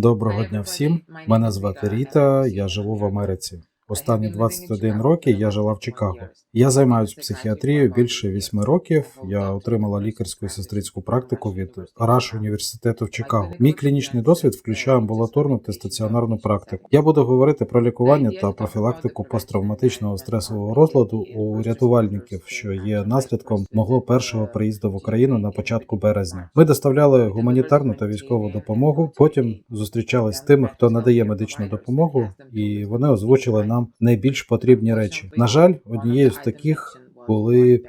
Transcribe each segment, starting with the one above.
Доброго дня всім. Мене звати Ріта. Я живу в Америці. Останні 21 роки я жила в Чикаго. Я займаюся психіатрією більше 8 років. Я отримала лікарську і сестрицьку практику від Раш університету в Чикаго. Мій клінічний досвід включає амбулаторну та стаціонарну практику. Я буду говорити про лікування та профілактику посттравматичного стресового розладу у рятувальників, що є наслідком мого першого приїзду в Україну на початку березня. Ми доставляли гуманітарну та військову допомогу. Потім зустрічались з тими, хто надає медичну допомогу, і вони озвучили нам найбільш потрібні речі. На жаль, однією з таких були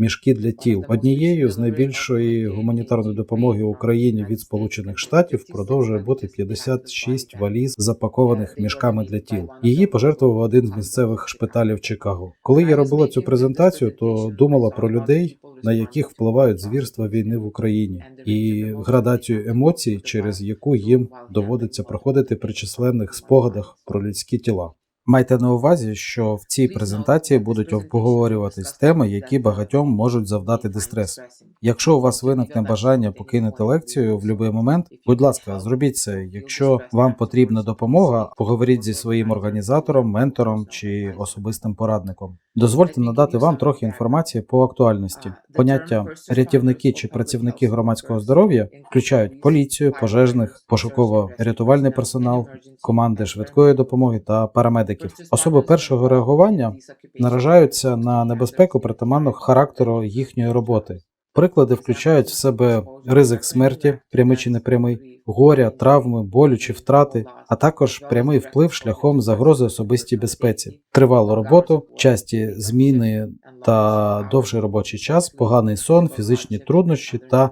мішки для тіл. Однією з найбільшої гуманітарної допомоги Україні від Сполучених Штатів продовжує бути 56 валіз, запакованих мішками для тіл. Її пожертвував один з місцевих шпиталів Чикаго. Коли я робила цю презентацію, то думала про людей, на яких впливають звірства війни в Україні, і градацію емоцій, через яку їм доводиться проходити при численних спогадах про людські тіла. Майте на увазі, що в цій презентації будуть обговорюватись теми, які багатьом можуть завдати дистрес. Якщо у вас виникне бажання покинути лекцію в будь-який момент, будь ласка, зробіть це. Якщо вам потрібна допомога, поговоріть зі своїм організатором, ментором чи особистим порадником. Дозвольте надати вам трохи інформації по актуальності. Поняття рятівники чи працівники громадського здоров'я включають поліцію, пожежних, пошуково-рятувальний персонал, команди швидкої допомоги та парамедиків. Особи першого реагування наражаються на небезпеку притаманного характеру їхньої роботи. Приклади включають в себе ризик смерті, прямий чи непрямий, горя, травми, болю чи втрати, а також прямий вплив шляхом загрози особистій безпеці, тривалу роботу, часті зміни та довший робочий час, поганий сон, фізичні труднощі та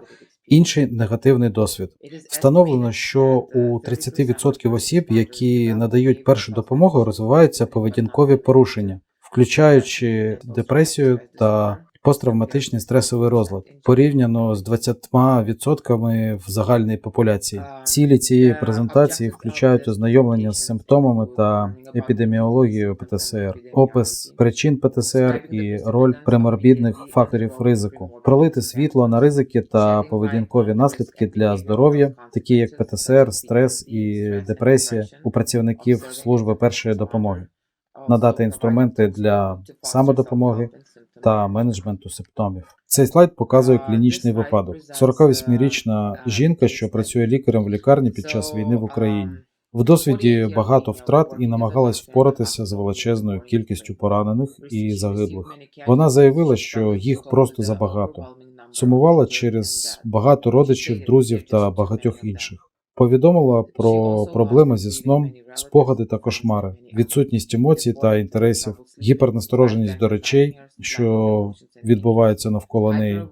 інший негативний досвід. Встановлено, що у 30% осіб, які надають першу допомогу, розвиваються поведінкові порушення, включаючи депресію та посттравматичний стресовий розлад порівняно з 20% в загальній популяції. Цілі цієї презентації включають ознайомлення з симптомами та епідеміологією ПТСР, опис причин ПТСР і роль приморбідних факторів ризику, пролити світло на ризики та поведінкові наслідки для здоров'я, такі як ПТСР, стрес і депресія у працівників служби першої допомоги, надати інструменти для самодопомоги та менеджменту симптомів. Цей слайд показує клінічний випадок. 48-річна жінка, що працює лікарем в лікарні під час війни в Україні. В досвіді багато втрат і намагалась впоратися з величезною кількістю поранених і загиблих. Вона заявила, що їх просто забагато. Сумувала через багато родичів, друзів та багатьох інших. Повідомила про проблеми зі сном, спогади та кошмари, відсутність емоцій та інтересів, гіпернастороженість до речей, що відбуваються навколо неї,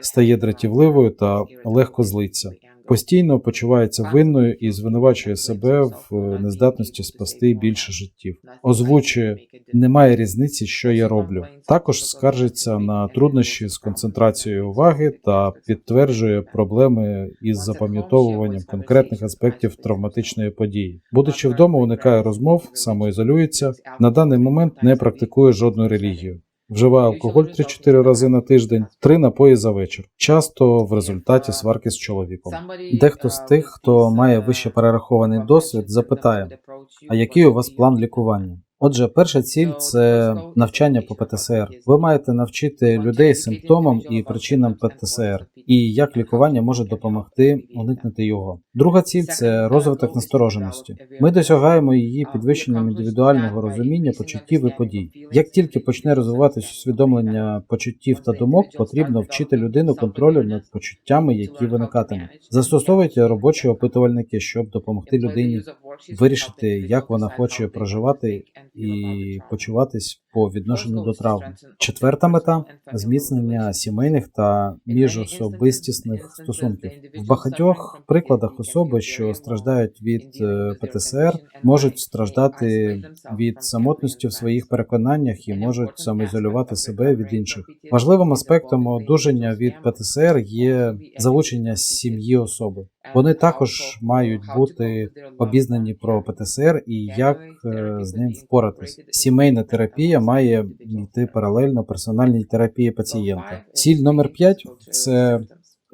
стає дратівливою та легко злиться. Постійно почувається винною і звинувачує себе в нездатності спасти більше життів. Озвучує немає різниці, що я роблю. Також скаржиться на труднощі з концентрацією уваги та підтверджує проблеми із запам'ятовуванням конкретних аспектів травматичної події. Будучи вдома, уникає розмов, самоізолюється. На даний момент не практикує жодну релігію. Вживає алкоголь 3-4 рази на тиждень, 3 напої за вечір, часто в результаті сварки з чоловіком. Дехто з тих, хто має вище перерахований досвід, запитає: а який у вас план лікування? Отже, перша ціль це навчання по ПТСР. Ви маєте навчити людей симптомам і причинам ПТСР, і як лікування може допомогти уникнути його. Друга ціль це розвиток настороженості. Ми досягаємо її підвищенням індивідуального розуміння почуттів і подій. Як тільки почне розвиватися усвідомлення почуттів та думок, потрібно вчити людину контролю над почуттями, які виникатимуть. Застосовуйте робочі опитувальники, щоб допомогти людині вирішити, як вона хоче проживати і почуватись по відношенню до травм. Четверта мета зміцнення сімейних та міжособистісних стосунків. В багатьох прикладах особи, що страждають від е, ПТСР, можуть страждати від самотності в своїх переконаннях і можуть самоізолювати себе від інших. Важливим аспектом одужання від ПТСР є залучення сім'ї особи. Вони також мають бути обізнані про ПТСР і як е, з ним впоратись. Сімейна терапія має йти паралельно персональній терапії пацієнта. Ціль номер 5 – це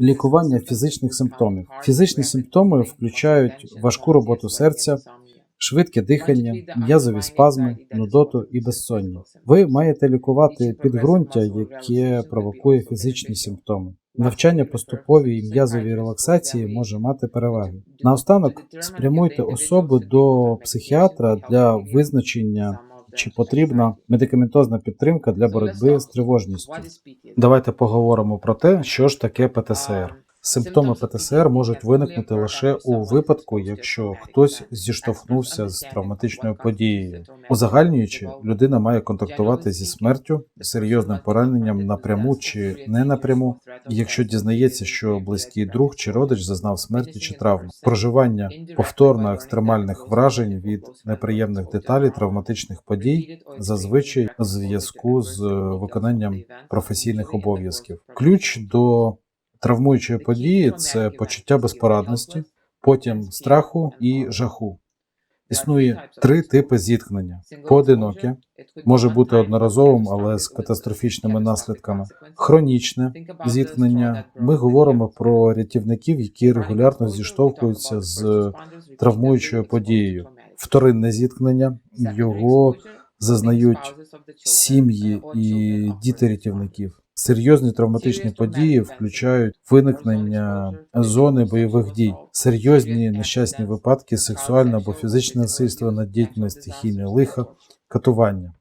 Лікування фізичних симптомів. Фізичні симптоми включають важку роботу серця, швидке дихання, м'язові спазми, нудоту і безсоння. Ви маєте лікувати підґрунтя, яке провокує фізичні симптоми. Навчання поступовій м'язовій релаксації може мати переваги. Наостанок спрямуйте особу до психіатра для визначення, чи потрібна медикаментозна підтримка для боротьби з тривожністю. Давайте поговоримо про те, що ж таке ПТСР. Симптоми ПТСР можуть виникнути лише у випадку, якщо хтось зіштовхнувся з травматичною подією. Узагальнюючи, людина має контактувати зі смертю, серйозним пораненням напряму чи не напряму, і якщо дізнається, що близький друг чи родич зазнав смерті чи травми, проживання повторно екстремальних вражень від неприємних деталей травматичних подій, зазвичай в зв'язку з виконанням професійних обов'язків. Ключ до травмуючої події це почуття безпорадності, потім страху і жаху. Існує три типи зіткнення: поодиноке, може бути одноразовим, але з катастрофічними наслідками. Хронічне зіткнення. Ми говоримо про рятівників, які регулярно зіштовхуються з травмуючою подією. Вторинне зіткнення його зазнають сім'ї і діти рятівників. Серйозні травматичні події включають виникнення зони бойових дій, серйозні нещасні випадки, сексуальне або фізичне насильство над дітьми, стихійне лихо, катування.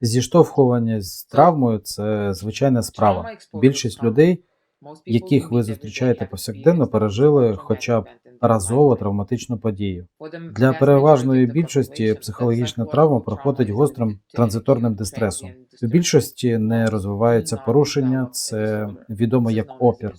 Зіштовхування з травмою це звичайна справа. Більшість людей, яких ви зустрічаєте повсякденно, пережили хоча б разово травматичну подію. Для переважної більшості психологічна травма проходить гострим транзиторним дистресом. У більшості не розвиваються порушення, це відомо як опір.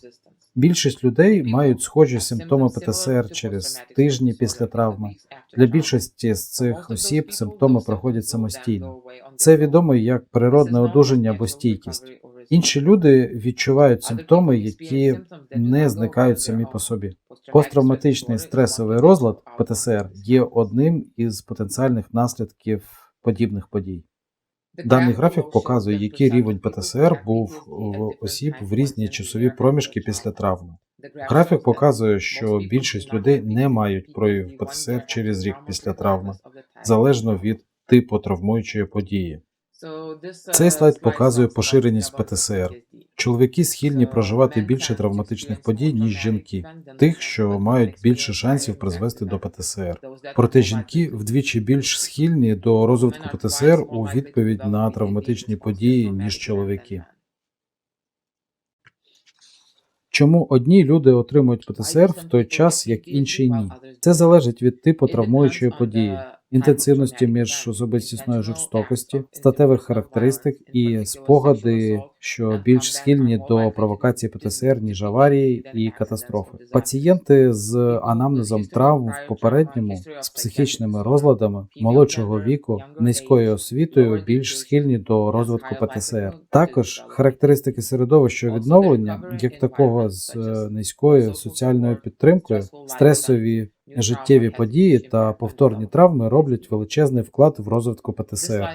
Більшість людей мають схожі симптоми ПТСР через тижні після травми. Для більшості з цих осіб симптоми проходять самостійно. Це відомо як природне одужання або стійкість. Інші люди відчувають симптоми, які не зникають самі по собі. Посттравматичний стресовий розлад ПТСР є одним із потенціальних наслідків подібних подій. Даний графік показує, який рівень ПТСР був в осіб в різні часові проміжки після травми. Графік показує, що більшість людей не мають проявів ПТСР через рік після травми, залежно від типу травмуючої події. Цей слайд показує поширеність ПТСР. Чоловіки схильні проживати більше травматичних подій, ніж жінки, тих, що мають більше шансів призвести до ПТСР. Проте жінки вдвічі більш схильні до розвитку ПТСР у відповідь на травматичні події, ніж чоловіки. Чому одні люди отримують ПТСР в той час, як інші ні? Це залежить від типу травмуючої події, інтенсивності міжособистісної жорстокості, статевих характеристик і спогади, що більш схильні до провокації ПТСР, ніж аварії і катастрофи. Пацієнти з анамнезом травм в попередньому з психічними розладами молодшого віку, низькою освітою більш схильні до розвитку ПТСР. Також характеристики середовища відновлення, як такого з е, низькою соціальною підтримкою, стресові життєві події та повторні травми роблять величезний вклад в розвитку ПТСР.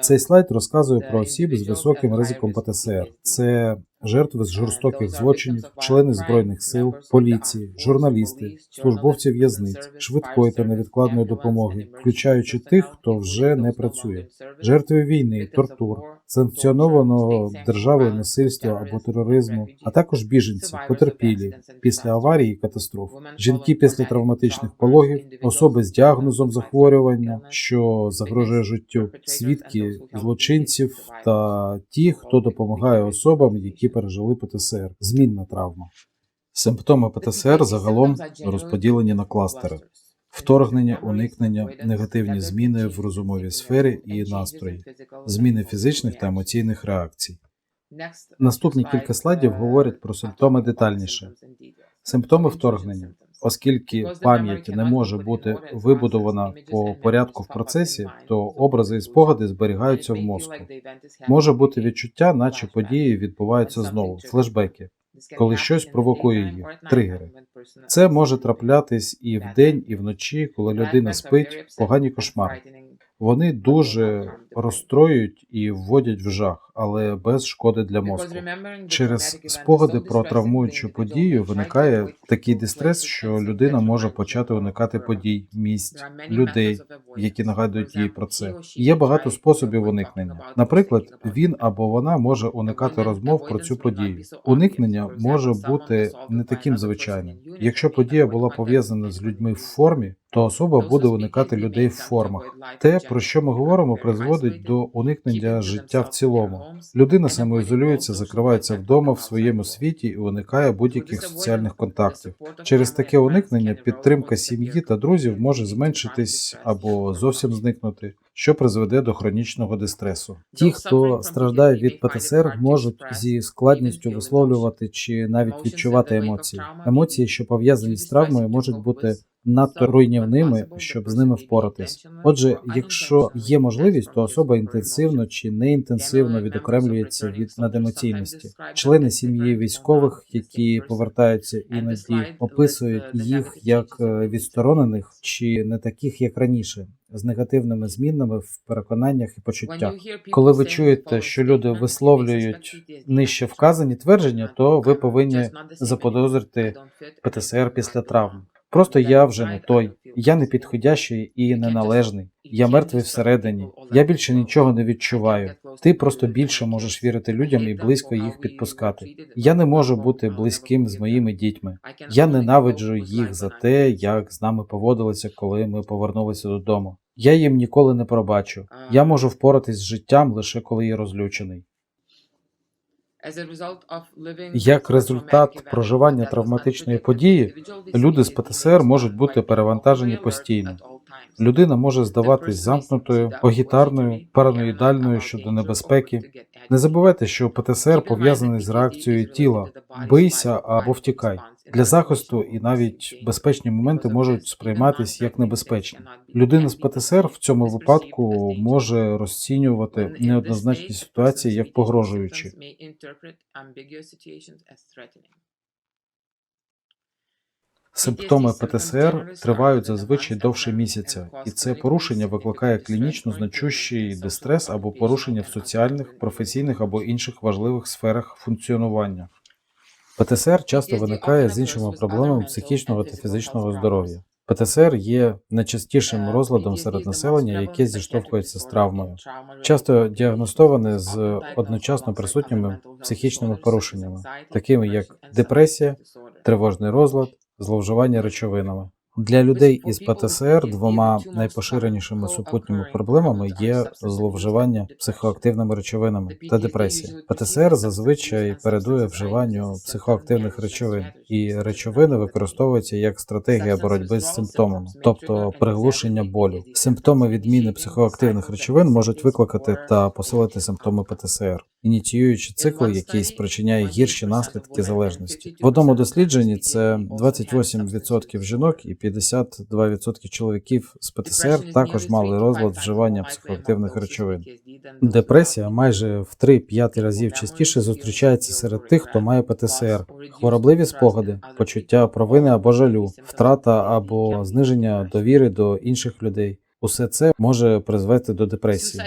Цей слайд розказує про осіб з високим ризиком ПТСР. Це жертви з жорстоких злочинів, члени збройних сил, поліції, журналісти, службовці в'язниць, швидкої та невідкладної допомоги, включаючи тих, хто вже не працює, жертви війни, тортур, санкціонованого державою насильства або тероризму, а також біженці, потерпілі. після аварії і катастроф, жінки після травматичних пологів, особи з діагнозом захворювання, що загрожує життю, свідки злочинців та ті, хто допомагає особам, які пережили ПТСР, змінна травма. Симптоми ПТСР загалом розподілені на кластери. Вторгнення, уникнення, негативні зміни в розумовій сфері і настрої, зміни фізичних та емоційних реакцій. Наступні кілька слайдів говорять про симптоми детальніше. Симптоми вторгнення, оскільки пам'ять не може бути вибудована по порядку в процесі, то образи і спогади зберігаються в мозку. Може бути відчуття, наче події відбуваються знову, флешбеки, коли щось провокує їх, тригери. Це може траплятись і вдень, і вночі, коли людина спить, погані кошмари. Вони дуже розстроюють і вводять в жах, але без шкоди для мозку. Через спогади про травмуючу подію виникає такий дистрес, що людина може почати уникати подій, місць, людей, які нагадують їй про це. І Є багато способів уникнення. Наприклад, він або вона може уникати розмов про цю подію. Уникнення може бути не таким звичайним. Якщо подія була пов'язана з людьми в формі, то особа буде уникати людей в формах. Те, про що ми говоримо, призводить до уникнення життя в цілому. Людина самоізолюється, закривається вдома в своєму світі і уникає будь-яких соціальних контактів. Через таке уникнення підтримка сім'ї та друзів може зменшитись або зовсім зникнути, що призведе до хронічного дистресу. Ті, хто страждає від ПТСР, можуть зі складністю висловлювати чи навіть відчувати емоції. Емоції, що пов'язані з травмою, можуть бути надто руйнівними, щоб з ними впоратись. Отже, якщо є можливість, то особа інтенсивно чи неінтенсивно відокремлюється від надемоційності. Члени сім'ї військових, які повертаються іноді, описують їх як е, відсторонених чи не таких, як раніше, з негативними змінами в переконаннях і почуттях. Коли ви чуєте, що люди висловлюють нижче вказані твердження, то ви повинні заподозрити ПТСР після травм. Просто я вже не той, я не підходящий і неналежний. Я мертвий всередині. Я більше нічого не відчуваю. Ти просто більше можеш вірити людям і близько їх підпускати. Я не можу бути близьким з моїми дітьми. Я ненавиджу їх за те, як з нами поводилися, коли ми повернулися додому. Я їм ніколи не пробачу. Я можу впоратись з життям лише коли я розлючений. Як результат проживання травматичної події, люди з ПТСР можуть бути перевантажені постійно. Людина може здаватись замкнутою, огітарною, параноїдальною щодо небезпеки. Не забувайте, що ПТСР пов'язаний з реакцією тіла бийся або втікай. Для захисту і навіть безпечні моменти можуть сприйматись як небезпечні. Людина з ПТСР в цьому випадку може розцінювати неоднозначні ситуації як погрожуючі. Симптоми ПТСР тривають зазвичай довше місяця, і це порушення викликає клінічно значущий дистрес або порушення в соціальних, професійних або інших важливих сферах функціонування. ПТСР часто виникає з іншими проблемами психічного та фізичного здоров'я. ПТСР є найчастішим розладом серед населення, яке зіштовхується з травмою. Часто діагностоване з одночасно присутніми психічними порушеннями, такими як депресія, тривожний розлад, зловживання речовинами. Для людей із ПТСР двома найпоширенішими супутніми проблемами є зловживання психоактивними речовинами та депресія. ПТСР зазвичай передує вживанню психоактивних речовин, і речовини використовуються як стратегія боротьби з симптомами, тобто приглушення болю. Симптоми відміни психоактивних речовин можуть викликати та посилити симптоми ПТСР, ініціюючи цикл, який спричиняє гірші наслідки залежності. В одному дослідженні це 28% жінок і 52% чоловіків з ПТСР також мали розлад вживання психоактивних речовин. Депресія майже в 3-5 разів частіше зустрічається серед тих, хто має ПТСР, хворобливі спогади, почуття провини або жалю, втрата або зниження довіри до інших людей. Усе це може призвести до депресії.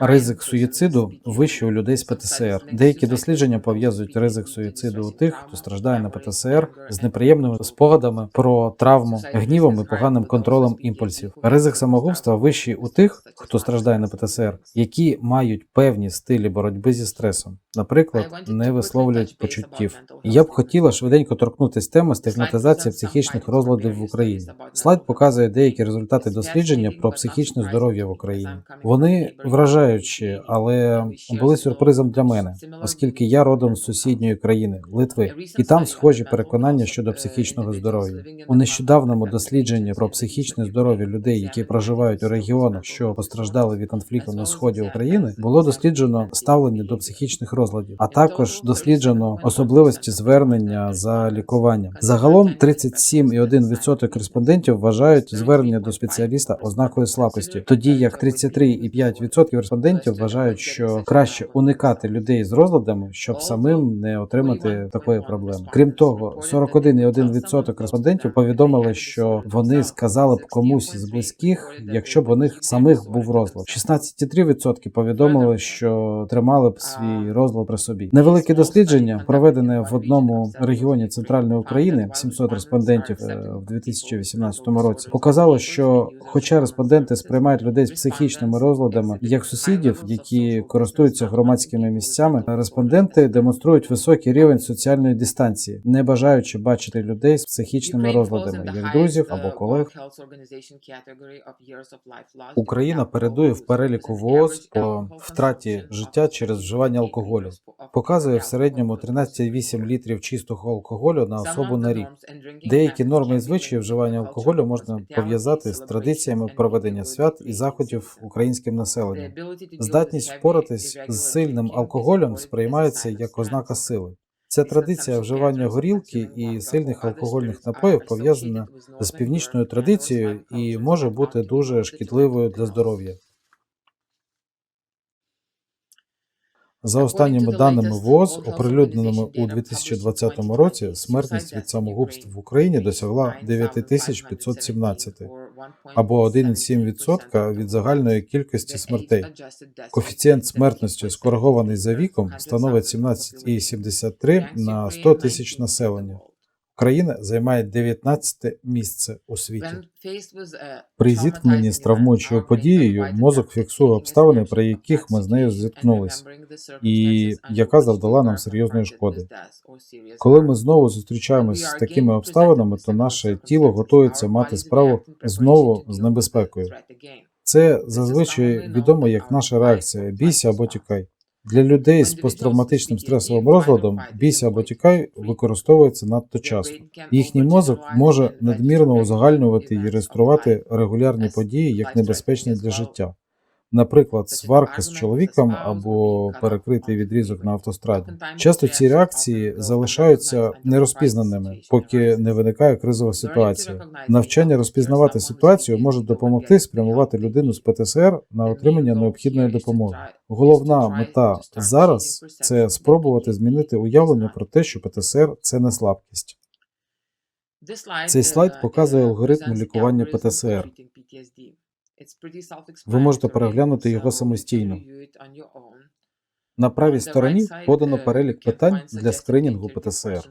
Ризик суїциду вищий у людей з ПТСР. Деякі дослідження пов'язують ризик суїциду у тих, хто страждає на ПТСР з неприємними спогадами про травму, гнівом і поганим контролем імпульсів. Ризик самогубства вищий у тих, хто страждає на ПТСР, які мають певні стилі боротьби зі стресом, наприклад, не висловлюють почуттів. Я б хотіла швиденько торкнутися теми стигматизації психічних розладів в Україні. Слайд показує деякі результати дослідження про психічне здоров'я в Україні. Вони вражаючі, але були сюрпризом для мене, оскільки я родом з сусідньої країни Литви, і там схожі переконання щодо психічного здоров'я. У нещодавному дослідженні про психічне здоров'я людей, які проживають у регіонах, що постраждали від конфлікту на сході України, було досліджено ставлення до психічних розладів, а також досліджено особливості звернення за лікуванням. Загалом 37,1% респондентів вважають звернення до спеціаліста ознакою високої слабкості, тоді як 33,5% респондентів вважають, що краще уникати людей з розладами, щоб самим не отримати такої проблеми. Крім того, 41,1% респондентів повідомили, що вони сказали б комусь з близьких, якщо б у них самих був розлад. 16,3% повідомили, що тримали б свій розлад при собі. Невелике дослідження, проведене в одному регіоні центральної України, 700 респондентів е, в 2018 році, показало, що, хоча респонденти сприймають людей з психічними розладами як сусідів, які користуються громадськими місцями, респонденти демонструють високий рівень соціальної дистанції, не бажаючи бачити людей з психічними розладами, як друзів або колег. Україна передує в переліку ВООЗ по втраті життя через вживання алкоголю. Показує в середньому 13,8 літрів чистого алкоголю на особу на рік. Деякі норми і звичаї вживання алкоголю можна пов'язати з традиціями проведення свят і заходів українським населенням. Здатність впоратись з сильним алкоголем сприймається як ознака сили. Ця традиція вживання горілки і сильних алкогольних напоїв пов'язана з північною традицією і може бути дуже шкідливою для здоров'я. За останніми даними ВОЗ, оприлюдненими у 2020 році, смертність від самогубств в Україні досягла 9517, або 1,7% від загальної кількості смертей. Коефіцієнт смертності, скоригований за віком, становить 17,73 на 100 тисяч населення. Україна займає 19 місце у світі. При зіткненні з травмуючою подією мозок фіксує обставини, при яких ми з нею зіткнулись, і яка завдала нам серйозної шкоди. Коли ми знову зустрічаємось з такими обставинами, то наше тіло готується мати справу знову з небезпекою. Це зазвичай відомо як наша реакція бійся або тікай. Для людей з посттравматичним стресовим розладом бійся або тікай використовується надто часто. Їхній мозок може надмірно узагальнювати і реєструвати регулярні події як небезпечні для життя. Наприклад, сварка з чоловіком або перекритий відрізок на автостраді. Часто ці реакції залишаються нерозпізнаними, поки не виникає кризова ситуація. Навчання розпізнавати ситуацію може допомогти спрямувати людину з ПТСР на отримання необхідної допомоги. Головна мета зараз це спробувати змінити уявлення про те, що ПТСР це не слабкість. Цей слайд показує алгоритм лікування ПТСР. Ви можете переглянути його самостійно. На правій стороні подано перелік питань для скринінгу ПТСР.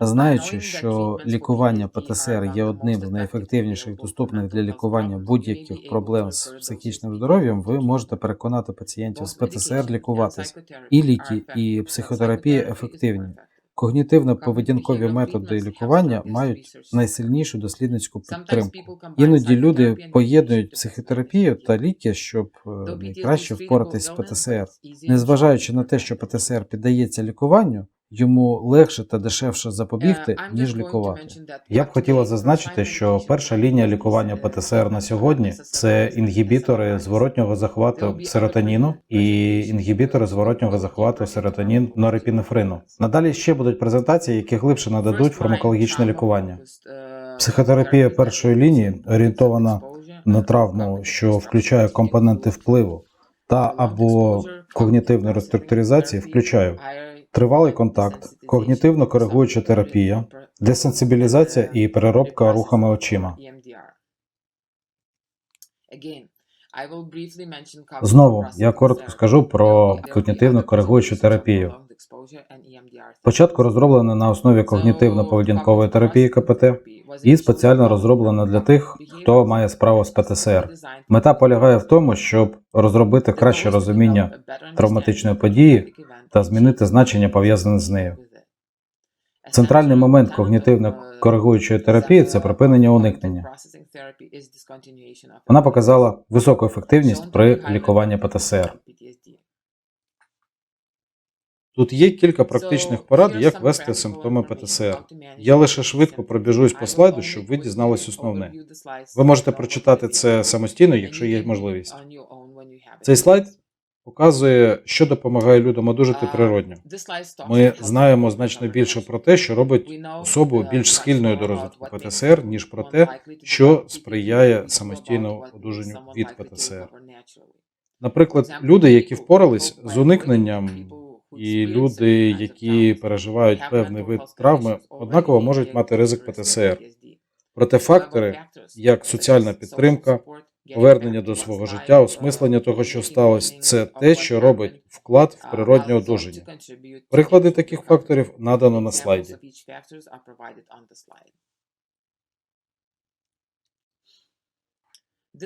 Знаючи, що лікування ПТСР є одним з найефективніших доступних для лікування будь-яких проблем з психічним здоров'ям, ви можете переконати пацієнтів з ПТСР лікуватись. І ліки, і психотерапія ефективні. Когнітивно-поведінкові методи лікування мають найсильнішу дослідницьку підтримку. Іноді люди поєднують психотерапію та ліки, щоб краще впоратись з ПТСР. Незважаючи на те, що ПТСР піддається лікуванню, йому легше та дешевше запобігти, ніж лікувати. Я б хотіла зазначити, що перша лінія лікування ПТСР на сьогодні це інгібітори зворотнього захвату серотоніну і інгібітори зворотнього захвату серотонін норепінефрину. Надалі ще будуть презентації, які глибше нададуть фармакологічне лікування. Психотерапія першої лінії орієнтована на травму, що включає компоненти впливу та або когнітивної реструктуризації, включає тривалий контакт, когнітивно коригуюча терапія, десенсибілізація і переробка рухами очима. Знову я коротко скажу про когнітивно коригуючу терапію. Спочатку розроблена на основі когнітивно-поведінкової терапії КПТ і спеціально розроблена для тих, хто має справу з ПТСР. Мета полягає в тому, щоб розробити краще розуміння травматичної події та змінити значення пов'язане з нею. Центральний момент когнітивно-коригуючої терапії це припинення уникнення. Вона показала високу ефективність при лікуванні ПТСР. Тут є кілька практичних порад, як вести симптоми ПТСР. Я лише швидко пробіжусь по слайду, щоб ви дізнались основне. Ви можете прочитати це самостійно, якщо є можливість. Цей слайд показує, що допомагає людям одужати природньо. Ми знаємо значно більше про те, що робить особу більш схильною до розвитку ПТСР, ніж про те, що сприяє самостійному одужанню від ПТСР. Наприклад, люди, які впорались з уникненням, і люди, які переживають певний вид травми, однаково можуть мати ризик ПТСР. Проте фактори, як соціальна підтримка, повернення до свого життя, осмислення того, що сталося, це те, що робить вклад в природнє одужання. Приклади таких факторів надано на слайді.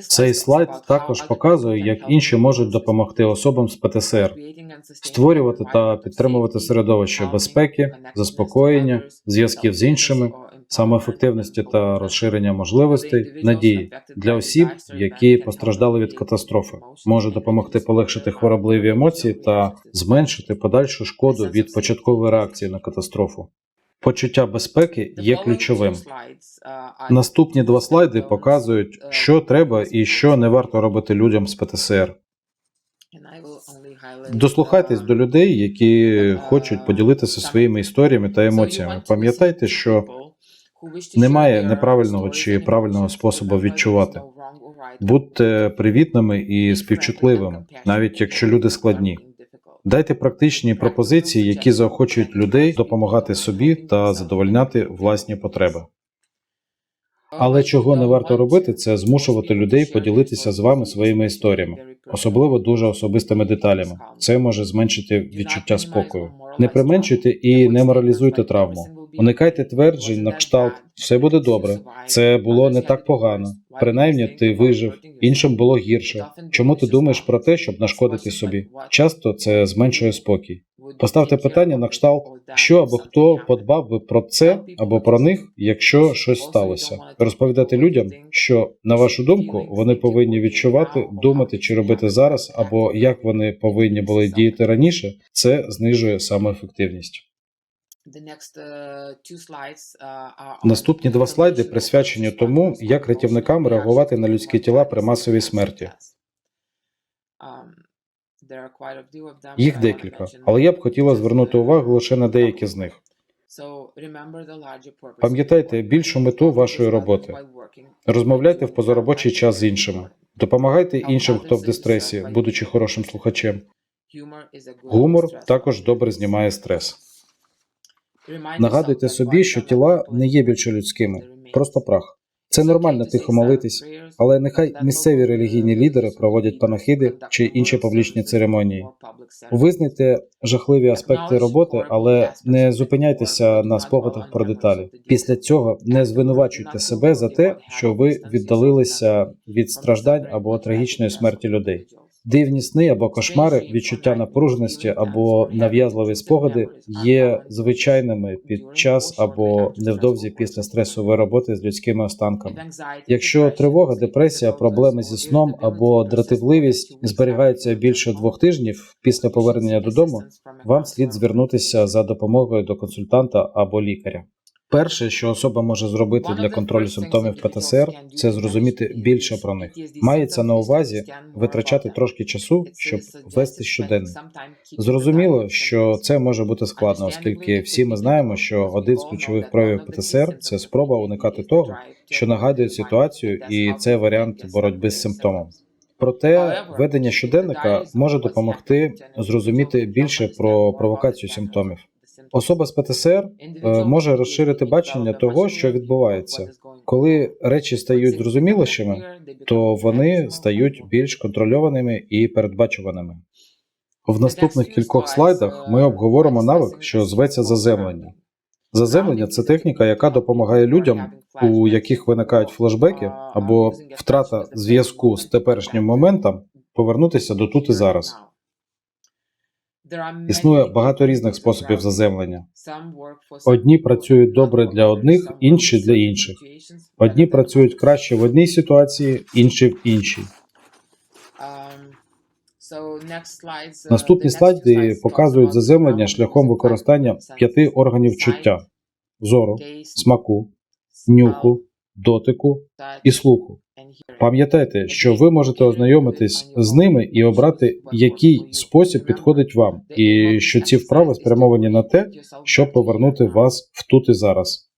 Цей слайд також показує, як інші можуть допомогти особам з ПТСР створювати та підтримувати середовище безпеки, заспокоєння, зв'язків з іншими, самоефективності та розширення можливостей, надії для осіб, які постраждали від катастрофи, може допомогти полегшити хворобливі емоції та зменшити подальшу шкоду від початкової реакції на катастрофу. Почуття безпеки є ключовим. Наступні два слайди показують, що треба і що не варто робити людям з ПТСР. Дослухайтесь до людей, які хочуть поділитися своїми історіями та емоціями. Пам'ятайте, що немає неправильного чи правильного способу відчувати. Будьте привітними і співчутливими, навіть якщо люди складні. Дайте практичні пропозиції, які заохочують людей допомагати собі та задовольняти власні потреби. Але чого не варто робити, це змушувати людей поділитися з вами своїми історіями, особливо дуже особистими деталями. Це може зменшити відчуття спокою. Не применшуйте і не моралізуйте травму. Уникайте тверджень на кшталт все буде добре. Це було не так погано. Принаймні, ти вижив, іншим було гірше. Чому ти думаєш про те, щоб нашкодити собі? Часто це зменшує спокій. Поставте питання на кшталт, що або хто подбав би про це або про них, якщо щось сталося. Розповідати людям, що на вашу думку вони повинні відчувати, думати чи робити зараз, або як вони повинні були діяти раніше, це знижує самоефективність. Наступні два слайди присвячені тому, як рятівникам реагувати на людські тіла при масовій смерті. Їх декілька, але я б хотіла звернути увагу лише на деякі з них. Пам'ятайте більшу мету вашої роботи. Розмовляйте в позаробочий час з іншими. Допомагайте іншим, хто в дистресі, будучи хорошим слухачем. Гумор також добре знімає стрес. Нагадуйте собі, що тіла не є більше людськими, просто прах. Це нормально тихо молитись, але нехай місцеві релігійні лідери проводять панахиди чи інші публічні церемонії. Визнайте жахливі аспекти роботи, але не зупиняйтеся на спогадах про деталі. Після цього не звинувачуйте себе за те, що ви віддалилися від страждань або трагічної смерті людей. Дивні сни або кошмари, відчуття напруженості або нав'язливі спогади є звичайними під час або невдовзі після стресової роботи з людськими останками. Якщо тривога, депресія, проблеми зі сном або дратівливість зберігаються більше двох тижнів після повернення додому, вам слід звернутися за допомогою до консультанта або лікаря. Перше, що особа може зробити для контролю симптомів ПТСР, це зрозуміти більше про них. Мається на увазі витрачати трошки часу, щоб вести щоденник. Зрозуміло, що це може бути складно, оскільки всі ми знаємо, що один з ключових проявів ПТСР це спроба уникати того, що нагадує ситуацію, і це варіант боротьби з симптомом. Проте ведення щоденника може допомогти зрозуміти більше про провокацію симптомів. Особа з ПТСР е, може розширити бачення того, що відбувається. Коли речі стають зрозумілішими, то вони стають більш контрольованими і передбачуваними. В наступних кількох слайдах ми обговоримо навик, що зветься заземлення. Заземлення це техніка, яка допомагає людям, у яких виникають флешбеки або втрата зв'язку з теперішнім моментом, повернутися до тут і зараз. Існує багато різних способів заземлення. Одні працюють добре для одних, інші для інших. Одні працюють краще в одній ситуації, інші в іншій. Наступні слайди показують заземлення шляхом використання п'яти органів чуття: зору, смаку, нюху, дотику і слуху. Пам'ятайте, що ви можете ознайомитись з ними і обрати, який спосіб підходить вам, і що ці вправи спрямовані на те, щоб повернути вас в тут і зараз.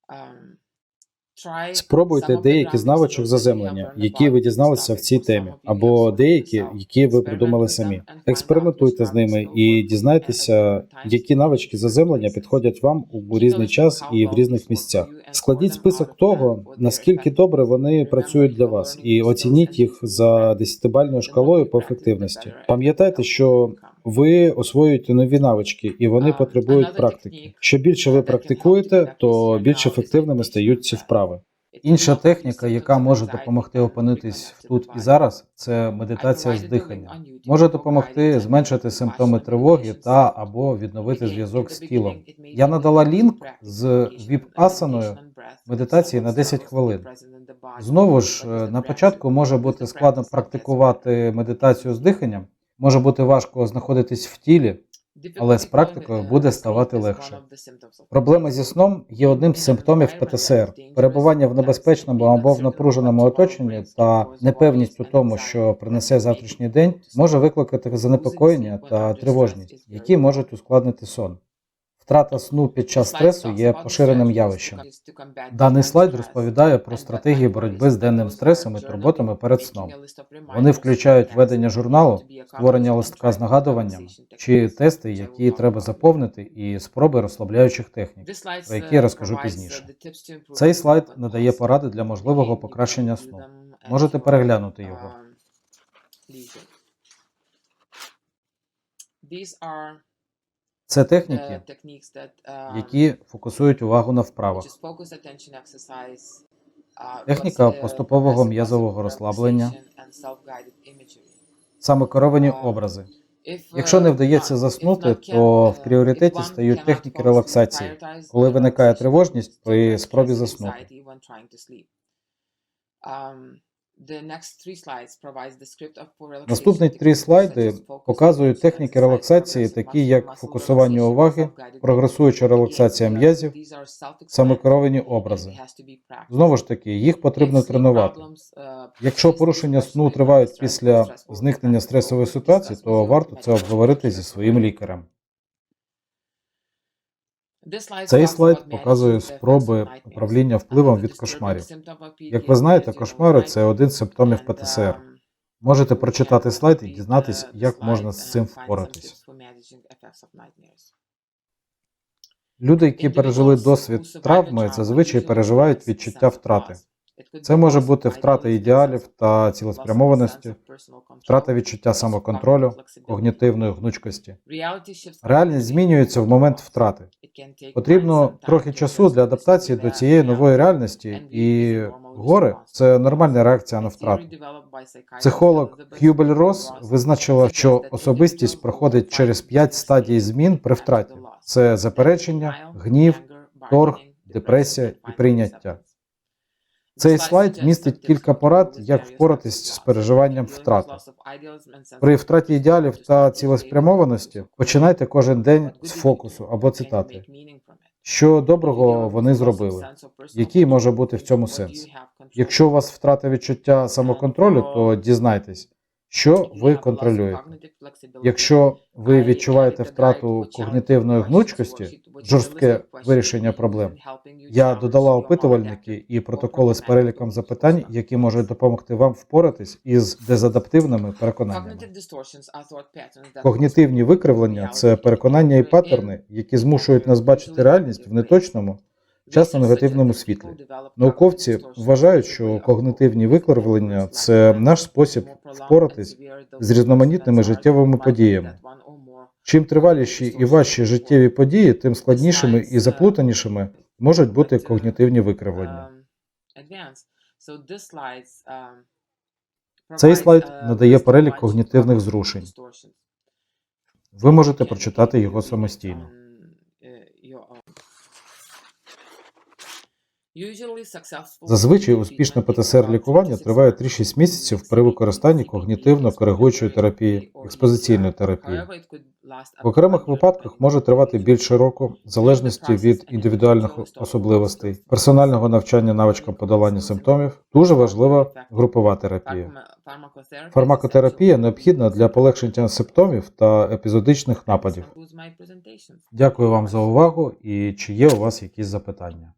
Спробуйте деякі з навичок заземлення, які ви дізналися в цій темі, або деякі, які ви придумали самі. Експериментуйте з ними і дізнайтеся, які навички заземлення підходять вам у різний час і в різних місцях. Складіть список того, наскільки добре вони працюють для вас, і оцініть їх за десятибальною шкалою по ефективності. Пам'ятайте, що ви освоюєте нові навички, і вони потребують практики. Що більше ви практикуєте, то більш ефективними стають ці вправи. Інша техніка, яка може допомогти опинитись в тут і зараз, це медитація з дихання. Може допомогти зменшити симптоми тривоги та або відновити зв'язок з тілом. Я надала лінк з віп-асаною медитації на 10 хвилин. Знову ж е, на початку може бути складно практикувати медитацію з диханням, може бути важко знаходитись в тілі. але з практикою буде ставати легше. Проблеми зі сном є одним з симптомів ПТСР. Перебування в небезпечному або в напруженому оточенні та непевність у тому, що принесе завтрашній день, може викликати занепокоєння та тривожність, які можуть ускладнити сон. Втрата сну під час стресу є поширеним явищем. Даний слайд розповідає про стратегії боротьби з денним стресом і турботами перед сном. Вони включають ведення журналу, створення листка з нагадуванням чи тести, які треба заповнити, і спроби розслабляючих технік. про які я розкажу пізніше. Цей слайд надає поради для можливого покращення сну. Можете переглянути його. Це техніки, які фокусують увагу на вправах. Техніка поступового м'язового розслаблення. Саме керовані образи. Якщо не вдається заснути, то в пріоритеті стають техніки релаксації, коли виникає тривожність при спробі заснути. Наступні три слайди показують техніки релаксації, такі як фокусування уваги, прогресуюча релаксація м'язів, самокеровані образи. Знову ж таки, їх потрібно тренувати. Якщо порушення сну тривають після зникнення стресової ситуації, то варто це обговорити зі своїм лікарем. Цей слайд показує спроби управління впливом від кошмарів. Як ви знаєте, кошмари це один з симптомів ПТСР. Можете прочитати слайд і дізнатись, як можна з цим впоратись. Люди, які пережили досвід травми, зазвичай переживають відчуття втрати. Це може бути втрата ідеалів та цілеспрямованості, втрата відчуття самоконтролю, когнітивної гнучкості. Реальність змінюється в момент втрати. Потрібно трохи часу для адаптації до цієї нової реальності, і горе це нормальна реакція на втрату. Психолог Хюбель Рос визначила, що особистість проходить через п'ять стадій змін при втраті: це заперечення, гнів, торг, депресія і прийняття. Цей слайд містить кілька порад, як впоратись з переживанням втрати. При втраті ідеалів та цілеспрямованості починайте кожен день з фокусу або цитати. Що доброго вони зробили? Який може бути в цьому сенс? Якщо у вас втрата відчуття самоконтролю, то дізнайтесь, що ви контролюєте. Якщо ви відчуваєте втрату когнітивної гнучкості, жорстке вирішення проблем, я додала опитувальники і протоколи з переліком запитань, які можуть допомогти вам впоратись із дезадаптивними переконаннями. Когнітивні викривлення це переконання і паттерни, які змушують нас бачити реальність в неточному, часто негативному світлі. Науковці вважають, що когнітивні викривлення це наш спосіб впоратись з різноманітними життєвими подіями. Чим триваліші і важчі життєві події, тим складнішими і заплутанішими можуть бути когнітивні викривлення. Цей слайд надає перелік когнітивних зрушень. Ви можете прочитати його самостійно. Зазвичай успішне ПТСР лікування триває 3-6 місяців при використанні когнітивно-коригуючої терапії, експозиційної терапії. В окремих випадках може тривати більше року, в залежності від індивідуальних особливостей, персонального навчання навичкам подолання симптомів. Дуже важлива групова терапія. Фармакотерапія необхідна для полегшення симптомів та епізодичних нападів. Дякую вам за увагу. І чи є у вас якісь запитання?